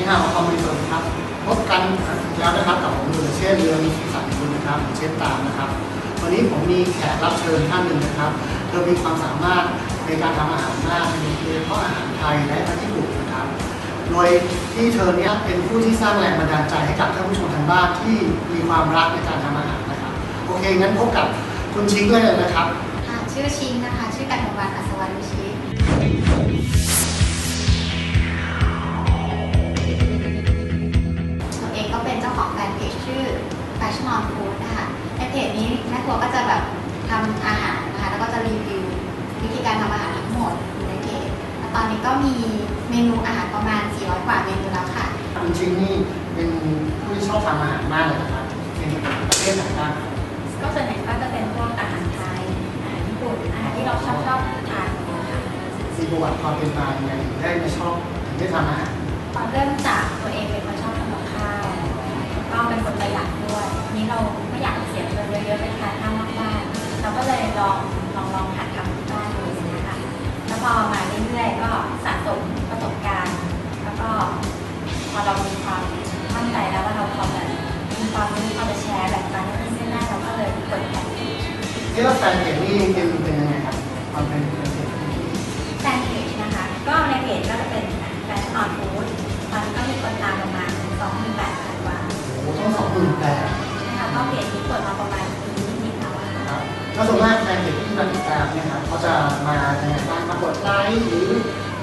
นี่ฮาวคอมมิชชั่นครับ พบกันแล้วนะครับกับผมดูเช่นเรืองสีสันคุณนะครับเช่นตามนะครับ วันนี้ผมมีแขกรับเชิญท่านหนึ่งนะครับ เธอมีความสามารถในการทำอาหารมากโดยเฉพาะอาหารไทยและอาหารญี่ปุ่นนะครับ โดยที่เธอเนี่ยเป็นผู้ที่สร้างแรงบันดาลใจให้กับท่านผู้ชมทางบ้านที่มีความรักในการทำอาหารนะครับ โอเคงั้นพบกับคุณชิงเลยนะครับค่ะชื่อชิงนะคะ ชื่อกันวันอัศวรรณชิต นเพจชื่อ Fashion on Food นะคะในเพจนี้แม่ครัวก็จะแบบทำอาหารนะคะแล้วก็จะรีวิววิธีการทำอาหารทั้งหมดอยู่ในเพจตอนนี้ก็มีเมนูอาหารประมาณ 400 กว่าเมนูแล้วค่ะคุณชิงๆนี่เป็นผู้ที่ชอบทำอาหารมากเลยนะครับเป็นประเภทไหนบ้างครับก็ส่วนใหญ่ก็จะเป็นพวกอาหารไทยอาหารญี่ปุ่นอาหารที่เราชอบชอบทานนะคะมีประวัติความเป็นมายังไงได้มาชอบถึงได้ทำอาหารตอนเริ่มจากตัวเองเป็นคนชอบ ก็เลยลองลองลองหัดทำที่บ้านดูนะคะแล้วพอมาเรื่อยๆก็สะสมประสบการณ์ แล้วก็พอเรามีความมั่นใจแล้วว่าเราพอจะมีความรู้พอจะแชร์แบ่งปันให้เพื่อนๆได้เราก็เลยเปิดแผนที่ว่าแฟนเพจนี่เป็นเป็นยังไง ค่ะครับแล้วส่วนมากแฟนเพจที่มาติดตามเนี่ยครับเขาจะมายังไงบ้างมากดไลค์หรือ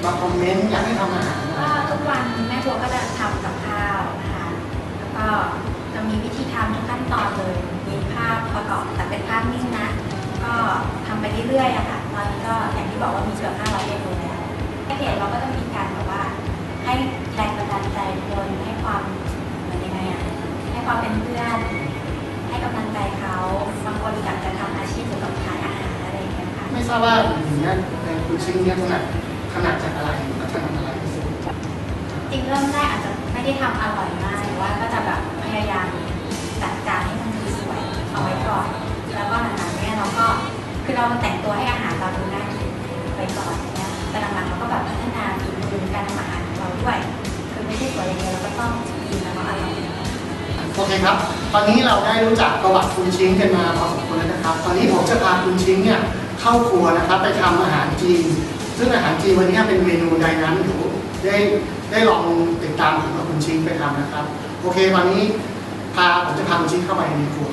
มาคอมเมนต์อยากให้ทำอาหารก็ทุกวันแม่ครัวก็จะทำกับข้าวนะคะแล้วก็จะมีวิธีทำทุกขั้นตอนเลย มีภาพประกอบแต่เป็นภาพนิ่งนะ ก็ทำไปเรื่อยๆอะค่ะตอนนี้ก็อย่างที่บอกว่ามีเกือบ500เมนูแล้วในเพจเราก็จะมีการแบบว่า ให้แรงบันดาลใจคนให้ความเหมือนยังไงอะให้ความเป็นเพื่อน บว่าอย่างนี้ในคุณชิงเนี่ยถนัดถนัดจากอะไรถนัดอะไรที่สุดจริงเริ่มแรกอาจจะไม่ได้ทำอร่อยมากแต่ว่าก็จะแบบพยายามจัดจานให้มันดูสวยเอาไว้ก่อน แล้วก็หลังๆเนี่ยเราก็คือเราแต่งตัวให้อาหารเราดูน่ากินไปก่อนเนี่ยแต่หลังๆเราก็แบบพัฒนาฝีมือการทำอาหารของเราด้วยคือไม่ใช่สวยอย่างเดียวเราก็ต้องกินแล้วก็อร่อยโอเคครับ ตอนนี้เราได้รู้จักประวัติคุณชิงกันมาพอสมควรแล้วนะครับ ตอนนี้ผมจะพาคุณชิงเนี่ย เข้าครัวนะครับไปทำอาหารจีน ซึ่งอาหารจีนวันนี้เป็นเมนูใดนั้นอยู่ได้ได้ลองติดตามของคุณชิงไปทำนะครับ โอเควันนี้พาผมจะพาคุณชิงเข้าไปในครัว